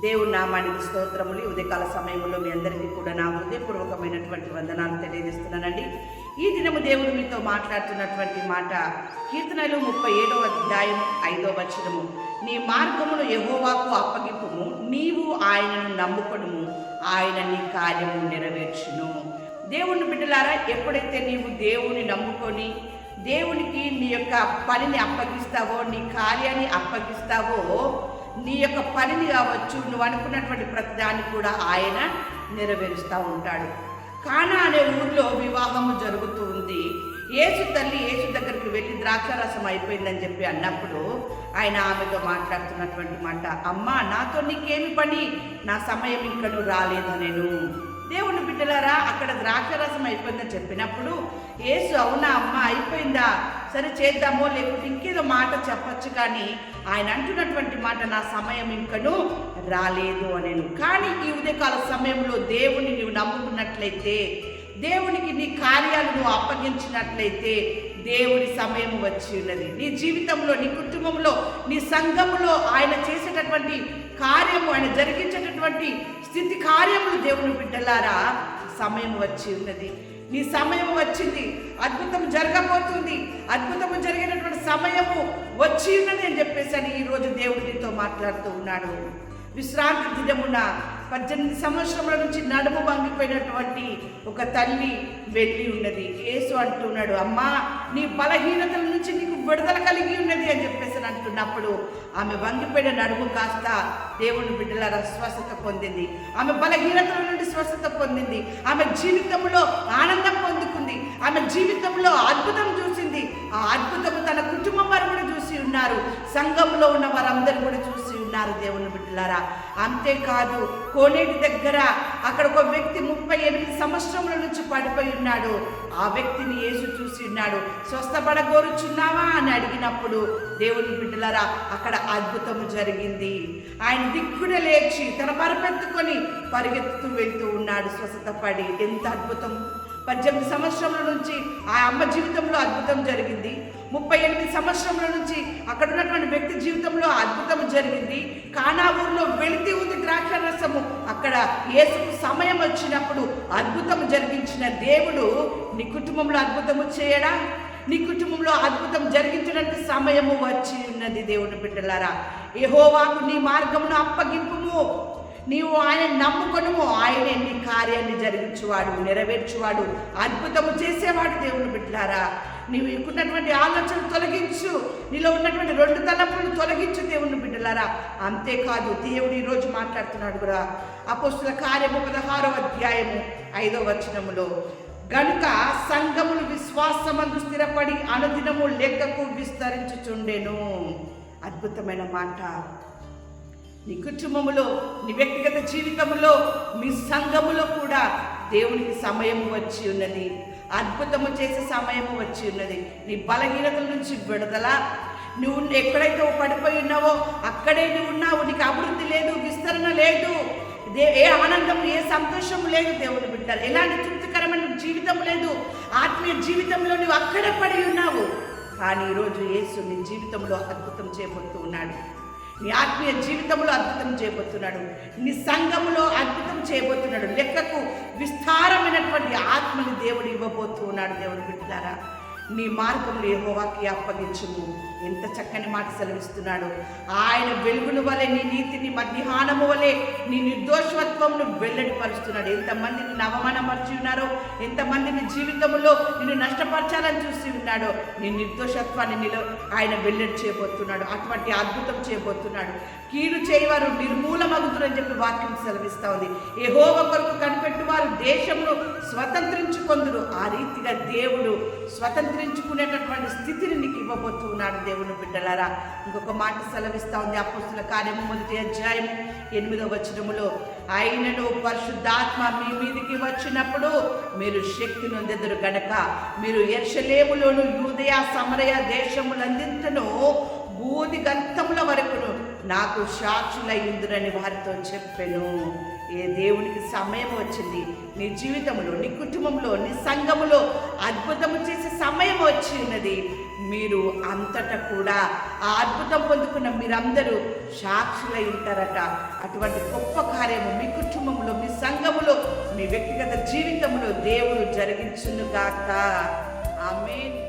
దేవుని నామానికి స్తోత్రములు. ఉదయకాల సమయంలో మీ అందరికీ కూడా నా హృదయపూర్వకమైనటువంటి వందనాలు తెలియజేస్తున్నానండి. ఈ దినము దేవుడు మీతో మాట్లాడుతున్నటువంటి మాట కీర్తనలు ముప్పై ఏడవ అధ్యాయం ఐదవ వచనము. నీ మార్గమును ఎహోవాకు అప్పగింపుము. నీవు ఆయనను నమ్ముకొనుము. ఆయన నీ కార్యము నెరవేర్చును. దేవుని బిడ్డలారా ఎప్పుడైతే నీవు దేవుని నమ్ముకొని దేవునికి నీ యొక్క పనిని అప్పగిస్తావో నీ కార్యాన్ని అప్పగిస్తావో నీ యొక్క పనిని కావచ్చు నువ్వు అనుకున్నటువంటి ప్రతిదాన్ని కూడా ఆయన నెరవేరుస్తూ ఉంటాడు. కానా అనే ఊర్లో వివాహము జరుగుతూ ఉంది. ఏసు తల్లి ఏసు దగ్గరికి వెళ్ళి ద్రాక్షారసం అయిపోయిందని చెప్పి అన్నప్పుడు ఆయన ఆమెతో మాట్లాడుతున్నటువంటి మాట అమ్మా నాతో నీకేమి పని? నా సమయం ఇంకను రాలేదు నేను. దేవుని బిడ్డలారా అక్కడ ద్రాక్షరసం అయిపోయిందని చెప్పినప్పుడు ఏసు అవునా అమ్మ? అయిపోయిందా? సరే చేద్దామో లేకుంటే ఇంకేదో మాట చెప్పచ్చు కానీ ఆయన అంటున్నటువంటి మాట నా సమయం ఇంకను రాలేదు అనేను. కానీ ఈ ఉదయకాల సమయంలో దేవుని నీవు నమ్ముకున్నట్లయితే దేవునికి నీ కార్యాలు నువ్వు అప్పగించినట్లయితే దేవుని సమయం వచ్చి ఉన్నది. నీ జీవితంలో నీ కుటుంబంలో నీ సంఘంలో ఆయన చేసేటటువంటి కార్యము ఆయన జరిగించేటటువంటి స్థితి కార్యములు దేవుని బిడ్డలారా సమయం వచ్చి ఉన్నది నీ సమయం వచ్చింది. అద్భుతం జరగబోతుంది. అద్భుతము జరిగినటువంటి సమయము వచ్చి ఉన్నది అని చెప్పేసి అని ఈరోజు దేవుడు నీతో మాట్లాడుతూ ఉన్నాడు. విశ్రాంతి దినమున పద్దెనిమిది సంవత్సరముల నుంచి నడుము వంగిపోయినటువంటి ఒక తల్లి వెళ్ళి ఉన్నది. యేసు అంటున్నాడు అమ్మా నీ బలహీనతల నుంచి నీకు విడుదల కలిగి ఉన్నది అని చెప్పేసి అంటున్నప్పుడు ఆమె వంగిపోయిన నడుము కాస్త దేవుని బిడ్డల స్వస్థత పొందింది. ఆమె బలహీనతల నుండి స్వస్థత పొందింది. ఆమె జీవితంలో ఆనందం పొందుకుంది. ఆమె జీవితంలో అద్భుతం చూసింది. ఆ అద్భుతము తన కుటుంబం వారు కూడా ఉన్నారు. సంఘంలో ఉన్న వారందరూ కూడా చూసి ఉన్నారు దేవుని బిడ్డలారా. అంతేకాదు కోనేటి దగ్గర అక్కడ ఒక వ్యక్తి ముప్పై ఎనిమిది సంవత్సరముల నుంచి పడిపోయి ఉన్నాడు. ఆ వ్యక్తిని యేసు చూసి ఉన్నాడు. స్వస్థపడగోరుచున్నావా? అని అడిగినప్పుడు దేవుని బిడ్డలారా అక్కడ అద్భుతము జరిగింది. ఆయన దిక్కున లేచి తన పరపెత్తుకొని పరిగెత్తుతూ వెళ్తూ ఉన్నాడు. స్వస్థపడి. ఎంత అద్భుతం! పద్దెనిమిది సంవత్సరముల నుంచి ఆ అమ్మ జీవితంలో అద్భుతం జరిగింది. ముప్పై ఎనిమిది సంవత్సరముల నుంచి అక్కడ ఉన్నటువంటి వ్యక్తి జీవితంలో అద్భుతం జరిగింది. కానా ఊర్లో వెళితే ఉంది ద్రాక్ష రసము అక్కడ ఏసుకు సమయం వచ్చినప్పుడు అద్భుతం జరిగించిన దేవుడు నీ కుటుంబంలో అద్భుతము చేయడా? నీ కుటుంబంలో అద్భుతం జరిగించడానికి సమయము వచ్చి ఉన్నది దేవుని బిడ్డలారా. ఏహోవాకు నీ మార్గమును అప్పగింపుము. నీవు ఆయన నమ్ముకొనుము ఆయనే నీ కార్యాన్ని జరిగించువాడు నెరవేర్చువాడు అద్భుతము చేసేవాడు దేవుని బిడ్డారా. నీవు ఇక్కున్నటువంటి ఆలోచనలు తొలగించు నీలో ఉన్నటువంటి రెండు తలంపులు తొలగించు దేవుని బిడ్డలారా. అంతేకాదు దేవుడు ఈరోజు మాట్లాడుతున్నాడు కూడా. అపోస్తుల కార్యము పదహారో అధ్యాయము ఐదో వచనములో గనుక సంఘములు విశ్వాసమందు స్థిరపడి అనుదినము లెక్కకు విస్తరించుచుండెను. అద్భుతమైన మాట. నీ కుటుంబములో నీ వ్యక్తిగత జీవితంలో మీ సంఘములో కూడా దేవునికి సమయము వచ్చి ఉన్నది. అద్భుతము చేసే సమయము వచ్చి ఉన్నది. నీ బలహీనతల నుంచి విడుదల. నువ్వు ఎక్కడైతే పడిపోయి ఉన్నావో అక్కడే నువ్వు ఉన్నావు. నీకు అభివృద్ధి లేదు విస్తరణ లేదు. దే ఏ ఆనందం ఏ సంతోషం లేదు దేవుని బిడ్డలు. ఎలాంటి తృప్తికరమైన జీవితం లేదు. ఆత్మీయ జీవితంలో నువ్వు అక్కడే పడి ఉన్నావు. కానీ ఈరోజు యేసు నీ జీవితంలో అద్భుతం చేయబోతూ ఉన్నాడు. నీ ఆత్మీయ జీవితంలో అద్భుతం చేయబోతున్నాడు. నీ సంఘములో అద్భుతం చేయబోతున్నాడు. లెక్కకు విస్తారమైనటువంటి ఆత్మని దేవుడు ఇవ్వబోతున్నాడు దేవుడు బిడ్డారా నీ మార్గములు ఏహోవాకి అప్పగించుము. ఎంత చక్కని మాట సెలవిస్తున్నాడు. ఆయన వెలుగును వలె నీ నీతిని మధ్యాహ్నము వలె నీ నిర్దోషత్వమును వెల్లడిపరుస్తున్నాడు. ఎంతమంది నిన్ను అవమానపరిచి ఉన్నారో ఎంతమంది నీ జీవితంలో నిన్ను నష్టపరచాలని చూసి ఉన్నాడో నీ నిర్దోషత్వాన్ని నిలో ఆయన వెల్లడి చేయబోతున్నాడు. అటువంటి అద్భుతం చేయబోతున్నాడు. కీడు చేయవారు నిర్మూలమగుతురని చెప్పి వాక్యం సెలవిస్తా ఉంది. యెహోవ కొరకు కనిపెట్టువారు దేశంలో స్వతంత్రించుకొందురు. ఆ రీతిగా దేవుడు స్వతంత్ర స్వతంత్రించుకునేటటువంటి స్థితిని నీకు ఇవ్వబోతున్నాడు దేవుని బిడ్డలారా. ఇంకొక మాట సెలవిస్తా ఉంది అపుస్తుల కార్యము మొదటి అధ్యాయం ఎనిమిదవ వచనములో. ఆయనను పరిశుద్ధాత్మ మీ మీదికి వచ్చినప్పుడు మీరు శక్తి నొందెదురు గనక మీరు ఎర్షలేములోను యూదయ సమరయ దేశములందింటను బూది గంతముల వరకును నాకు సాక్షులయ్యుందురని వారితో చెప్పెను. ఏ దేవునికి సమయం వచ్చింది నీ జీవితంలో నీ కుటుంబంలో నీ సంఘములో అద్భుతము చేసే సమయం వచ్చి ఉన్నది. మీరు అంతటా కూడా ఆ అద్భుతం పొందుకున్న మీరందరూ సాక్షులై ఉంటారట. అటువంటి గొప్ప కార్యము మీ కుటుంబంలో మీ సంఘములో మీ వ్యక్తిగత జీవితంలో దేవుడు జరిగించును కాక ఆమె